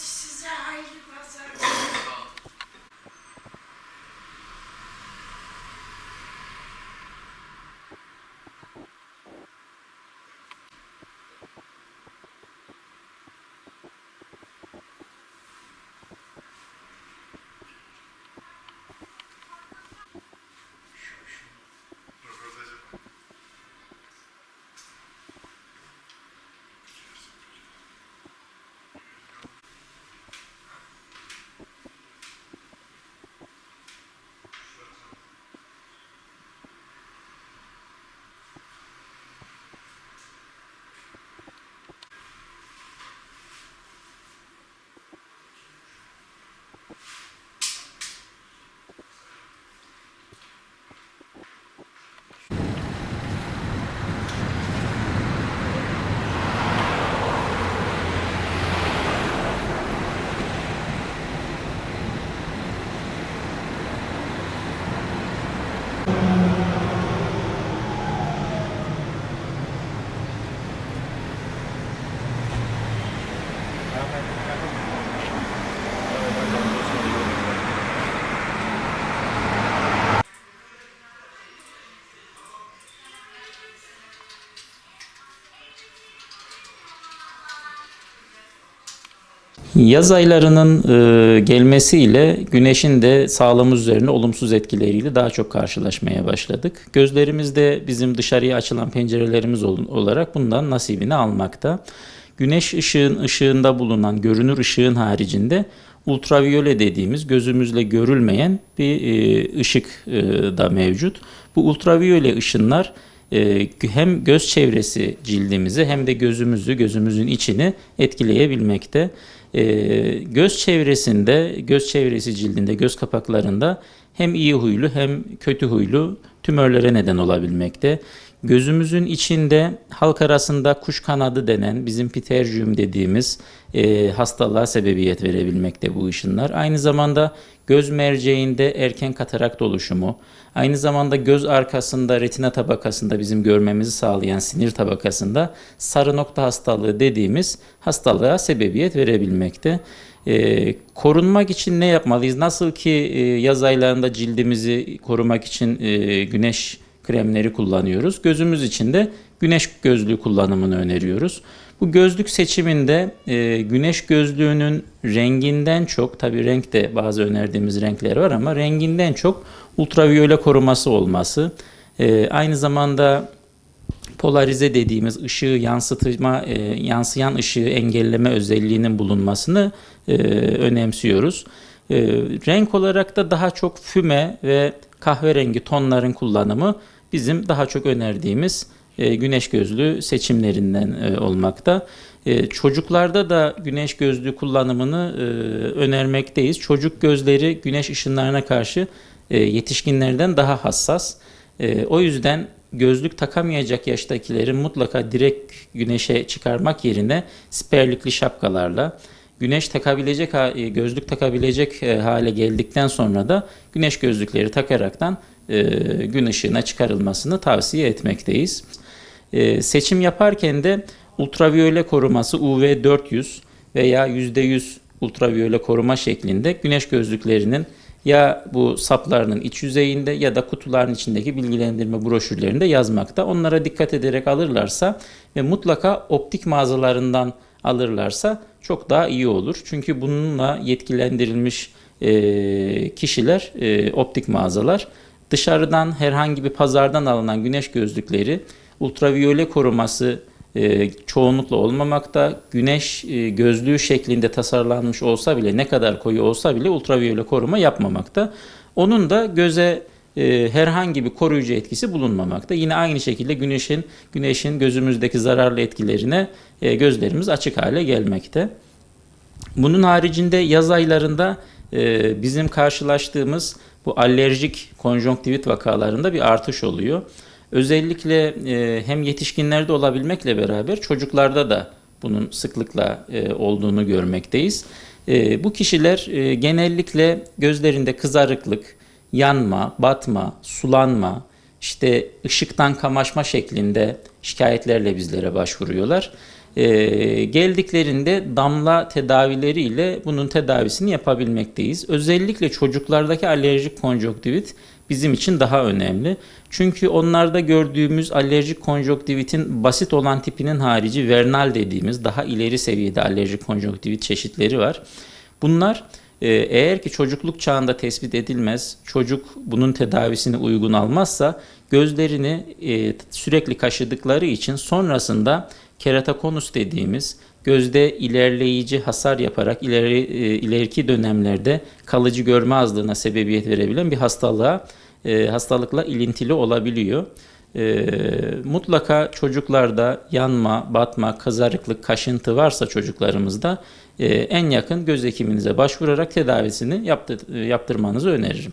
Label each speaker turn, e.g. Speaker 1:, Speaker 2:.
Speaker 1: that's
Speaker 2: Yaz aylarının e, gelmesiyle güneşin de sağlığımız üzerine olumsuz etkileriyle daha çok karşılaşmaya başladık. Gözlerimiz de bizim dışarıya açılan pencerelerimiz ol- olarak bundan nasibini almakta. Güneş ışığın ışığında bulunan görünür ışığın haricinde ultraviyole dediğimiz gözümüzle görülmeyen bir e, ışık e, da mevcut. Bu ultraviyole ışınlar hem göz çevresi cildimizi hem de gözümüzü, gözümüzün içini etkileyebilmekte. E, göz çevresinde, göz çevresi cildinde, göz kapaklarında hem iyi huylu hem kötü huylu tümörlere neden olabilmekte. Gözümüzün içinde halk arasında kuş kanadı denen bizim pterjüm dediğimiz e, hastalığa sebebiyet verebilmekte bu ışınlar. Aynı zamanda göz merceğinde erken katarakt oluşumu, aynı zamanda göz arkasında retina tabakasında bizim görmemizi sağlayan sinir tabakasında sarı nokta hastalığı dediğimiz hastalığa sebebiyet verebilmekte. Ee, korunmak için ne yapmalıyız? Nasıl ki e, yaz aylarında cildimizi korumak için e, güneş kremleri kullanıyoruz. Gözümüz için de güneş gözlüğü kullanımını öneriyoruz. Bu gözlük seçiminde e, güneş gözlüğünün renginden çok, tabi renk de bazı önerdiğimiz renkler var ama renginden çok ultraviyole koruması olması, e, aynı zamanda polarize dediğimiz ışığı yansıtma, e, yansıyan ışığı engelleme özelliğinin bulunmasını e, önemsiyoruz. E, renk olarak da daha çok füme ve kahverengi tonların kullanımı bizim daha çok önerdiğimiz güneş gözlüğü seçimlerinden e, olmakta. E, çocuklarda da güneş gözlüğü kullanımını e, önermekteyiz. Çocuk gözleri güneş ışınlarına karşı e, yetişkinlerden daha hassas. E, o yüzden gözlük takamayacak yaştakilerin mutlaka direkt güneşe çıkarmak yerine sperlikli şapkalarla güneş takabilecek e, gözlük takabilecek e, hale geldikten sonra da güneş gözlükleri takaraktan e, gün ışığına çıkarılmasını tavsiye etmekteyiz. E, seçim yaparken de ultraviyole koruması UV 400 veya %100 ultraviyole koruma şeklinde güneş gözlüklerinin ya bu saplarının iç yüzeyinde ya da kutuların içindeki bilgilendirme broşürlerinde yazmakta. Onlara dikkat ederek alırlarsa ve mutlaka optik mağazalarından alırlarsa çok daha iyi olur. Çünkü bununla yetkilendirilmiş e, kişiler, e, optik mağazalar dışarıdan herhangi bir pazardan alınan güneş gözlükleri ultraviyole koruması e, çoğunlukla olmamakta. Güneş e, gözlüğü şeklinde tasarlanmış olsa bile ne kadar koyu olsa bile ultraviyole koruma yapmamakta. Onun da göze e, herhangi bir koruyucu etkisi bulunmamakta. Yine aynı şekilde güneşin güneşin gözümüzdeki zararlı etkilerine e, gözlerimiz açık hale gelmekte. Bunun haricinde yaz aylarında e, bizim karşılaştığımız bu alerjik konjonktivit vakalarında bir artış oluyor. Özellikle e, hem yetişkinlerde olabilmekle beraber çocuklarda da bunun sıklıkla e, olduğunu görmekteyiz. E, bu kişiler e, genellikle gözlerinde kızarıklık, yanma, batma, sulanma, işte ışıktan kamaşma şeklinde şikayetlerle bizlere başvuruyorlar. Ee, geldiklerinde damla tedavileriyle bunun tedavisini yapabilmekteyiz. Özellikle çocuklardaki alerjik konjonktivit bizim için daha önemli. Çünkü onlarda gördüğümüz alerjik konjonktivitin basit olan tipinin harici vernal dediğimiz daha ileri seviyede alerjik konjonktivit çeşitleri var. Bunlar e, eğer ki çocukluk çağında tespit edilmez, çocuk bunun tedavisini uygun almazsa gözlerini e, sürekli kaşıdıkları için sonrasında keratokonus dediğimiz gözde ilerleyici hasar yaparak ileri e, ileriki dönemlerde kalıcı görme azlığına sebebiyet verebilen bir hastalığa e, hastalıkla ilintili olabiliyor. E, mutlaka çocuklarda yanma, batma, kızarıklık, kaşıntı varsa çocuklarımızda e, en yakın göz hekiminize başvurarak tedavisini yaptır, yaptırmanızı öneririm.